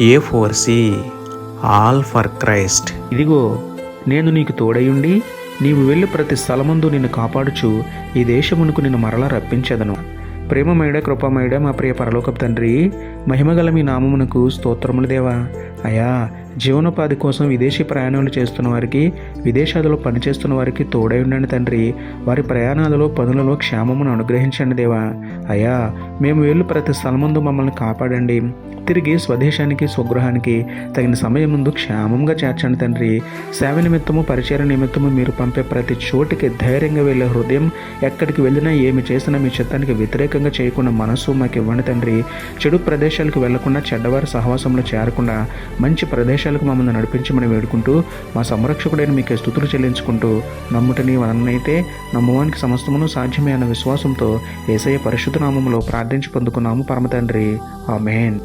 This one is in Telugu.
A four C all for Christ ఇదిగో నేను నీకు తోడయుండి నీవు వెళ్ళి ప్రతి స్థలమందు నిన్ను కాపాడుచు ఈ దేశమునకు నిన్ను మరలా రప్పించెదను. ప్రేమమేడ కృపమేడ మా ప్రియ పరలోకపు తండ్రి మహిమగల మీ నామమునకు స్తోత్రములు దేవా. అయా జీవనోపాధి కోసం విదేశీ ప్రయాణాలు చేస్తున్న వారికి విదేశాలలో పనిచేస్తున్న వారికి తోడై ఉండండి తండ్రి. వారి ప్రయాణాలలో పనులలో క్షేమమును అనుగ్రహించండి దేవా. అయ్యా మేము వెళ్ళి ప్రతి స్థలముందు మమ్మల్ని కాపాడండి. తిరిగి స్వదేశానికి స్వగృహానికి తగిన సమయం ముందు క్షేమంగా చేర్చండి తండ్రి. సేవ నిమిత్తము పరిచయ నిమిత్తము మీరు పంపే ప్రతి చోటికి ధైర్యంగా వెళ్ళే హృదయం ఎక్కడికి వెళ్ళినా ఏమి చేసినా మీ చిత్తానికి వ్యతిరేకంగా చేయకుండా మనసు మాకు ఇవ్వండి తండ్రి. చెడు ప్రదేశాలకు వెళ్ళకుండా చెడ్డవారి సహవాసంలో చేరకుండా మంచి ప్రదేశం ప్రదేశాలకు మమ్మల్ని నడిపించమని వేడుకుంటూ మా సంరక్షకుడైన మీకు స్థుతులు చెల్లించుకుంటూ నమ్ముటని వలనైతే నమ్మువానికి సమస్తమును సాధ్యమే అన్న విశ్వాసంతో ఏసయ్య పరిశుద్ధ నామములో ప్రార్థించి పొందుకున్నాము పరమ తండ్రి ఆమెన్.